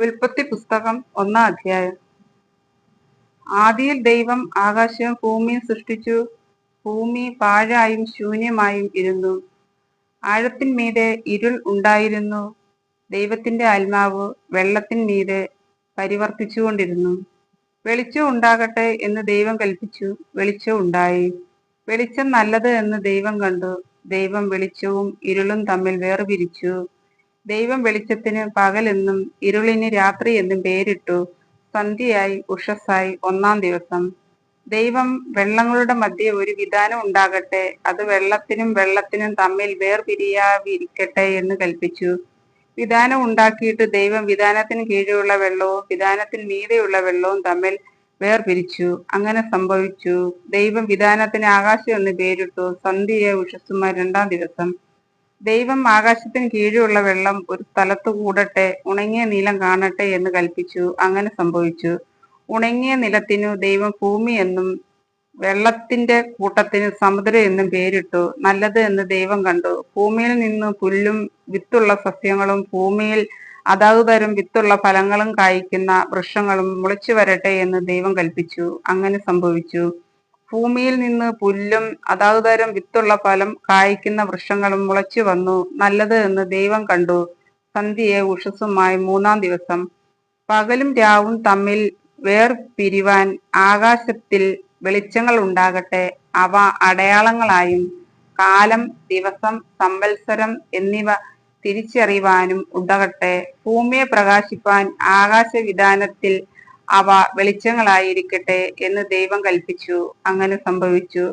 ഉൽപ്പത്തി പുസ്തകം ഒന്നാം അധ്യായം. ആദിയിൽ ദൈവം ആകാശവും ഭൂമിയും സൃഷ്ടിച്ചു. ഭൂമി പാഴായും ശൂന്യമായും ഇരുന്നു. ആഴത്തിന്മീതെ ഇരുൾ ഉണ്ടായിരുന്നു. ദൈവത്തിന്റെ ആത്മാവ് വെള്ളത്തിന്മീതെ പരിവർത്തിച്ചുകൊണ്ടിരുന്നു. വെളിച്ചം ഉണ്ടാകട്ടെ എന്ന് ദൈവം കൽപ്പിച്ചു. വെളിച്ചം ഉണ്ടായി. വെളിച്ചം നല്ലത് എന്ന് ദൈവം കണ്ടു. ദൈവം വെളിച്ചവും ഇരുളും തമ്മിൽ വേർപിരിച്ചു. ദൈവം വെളിച്ചത്തിന് പകലെന്നും ഇരുളിന് രാത്രി എന്നും പേരിട്ടു. സന്ധ്യയായി ഉഷസ്സായി ഒന്നാം ദിവസം. ദൈവം വെള്ളങ്ങളുടെ മധ്യ ഒരു വിധാനം ഉണ്ടാകട്ടെ. അത് വെള്ളത്തിനും വെള്ളത്തിനും തമ്മിൽ വേർപിരിയാതിരിക്കട്ടെ എന്ന് കൽപ്പിച്ചു. വിധാനം ഉണ്ടാക്കിയിട്ട് ദൈവം വിധാനത്തിന് കീഴെയുള്ള വെള്ളവും വിധാനത്തിന് മീതെയുള്ള വെള്ളവും തമ്മിൽ വേർപിരിച്ചു. അങ്ങനെ സംഭവിച്ചു. ദൈവം വിധാനത്തിന് ആകാശം എന്ന് പേരിട്ടു. സന്ധ്യയെ ഉഷസ്സുമായി രണ്ടാം ദിവസം. ദൈവം ആകാശത്തിന് കീഴിലുള്ള വെള്ളം ഒരു സ്ഥലത്ത് കൂടട്ടെ ഉണങ്ങിയ നീലം കാണട്ടെ എന്ന് കൽപ്പിച്ചു. അങ്ങനെ സംഭവിച്ചു. ഉണങ്ങിയ നിലത്തിനു ദൈവം ഭൂമി എന്നും വെള്ളത്തിന്റെ കൂട്ടത്തിന് സമുദ്രം എന്നും പേരിട്ടു. നല്ലത് എന്ന് ദൈവം കണ്ടു. ഭൂമിയിൽ നിന്ന് പുല്ലും വിത്തുള്ള സസ്യങ്ങളും ഭൂമിയിൽ അതാതു തരം വിത്തുള്ള ഫലങ്ങളും കായ്ക്കുന്ന വൃക്ഷങ്ങളും മുളച്ചു വരട്ടെ എന്ന് ദൈവം കൽപ്പിച്ചു. അങ്ങനെ സംഭവിച്ചു. ഭൂമിയിൽ നിന്ന് പുല്ലും അതാതു തരം വിത്തുള്ള ഫലം കായ്ക്കുന്ന വൃക്ഷങ്ങളും മുളച്ചു വന്നു. നല്ലത് എന്ന് ദൈവം കണ്ടു. സന്ധ്യയെ ഉഷസ്സുമായി മൂന്നാം ദിവസം. പകലും രാവും തമ്മിൽ വേർപിരിവാൻ ആകാശത്തിൽ വെളിച്ചങ്ങൾ ഉണ്ടാകട്ടെ. അവ അടയാളങ്ങളായും കാലം ദിവസം സംവത്സരം എന്നിവ തിരിച്ചറിയുവാനും ഉണ്ടാകട്ടെ ഭൂമിയെ പ്രകാശിപ്പാൻ ആകാശവിധാനത്തിൽ അവ വെളിച്ചങ്ങളായിരിക്കട്ടെ എന്ന് ദൈവം കൽപ്പിച്ചു അങ്ങനെ സംഭവിച്ചു.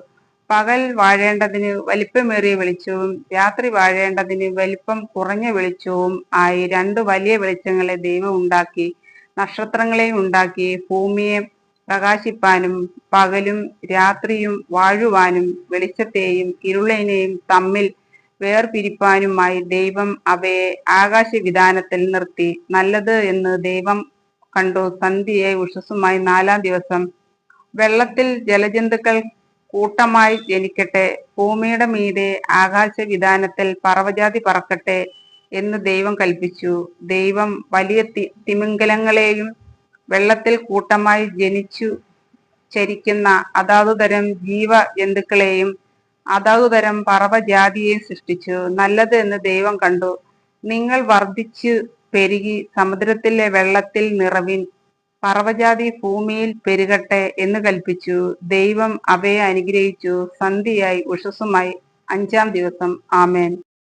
പകൽ വാഴേണ്ടതിന് വലിപ്പമേറിയ വെളിച്ചവും രാത്രി വാഴേണ്ടതിന് വലിപ്പം കുറഞ്ഞ വെളിച്ചവും ആയി രണ്ട് വലിയ വെളിച്ചങ്ങളെ ദൈവം ഉണ്ടാക്കി നക്ഷത്രങ്ങളെയും ഉണ്ടാക്കി ഭൂമിയെ പ്രകാശിപ്പാനും പകലും രാത്രിയും വാഴുവാനും വെളിച്ചത്തെയും ഇരുളേനെയും തമ്മിൽ വേർപിരിപ്പാനുമായി ദൈവം അവയെ ആകാശവിധാനത്തിൽ നിർത്തി. നല്ലത് എന്ന് ദൈവം കണ്ടു. സന്ധ്യയെ ഉഷസ്സുമായി നാലാം ദിവസം വെള്ളത്തിൽ ജലജന്തുക്കൾ കൂട്ടമായി ജനിക്കട്ടെ ഭൂമിയുടെ മീതെ ആകാശവിധാനത്തിൽ പറവജാതി പറക്കട്ടെ എന്ന് ദൈവം കൽപ്പിച്ചു. ദൈവം വലിയ തിമിംഗലങ്ങളെയും വെള്ളത്തിൽ കൂട്ടമായി ജനിച്ചു ചരിക്കുന്ന അതാതു തരം ജീവജന്തുക്കളെയും അതാതു തരം പറവജാതിയെയും സൃഷ്ടിച്ചു. നല്ലത് എന്ന് ദൈവം കണ്ടു. നിങ്ങൾ വർദ്ധിച്ചു പെരുകി സമുദ്രത്തിലെ വെള്ളത്തിൽ നിറവിൻ പറവജാതി ഭൂമിയിൽ പെരുകട്ടെ എന്ന് കൽപ്പിച്ചു. ദൈവം അവയെ അനുഗ്രഹിച്ചു. സന്ധിയായി ഉഷസ്സുമായി അഞ്ചാം ദിവസം. ആമേൻ.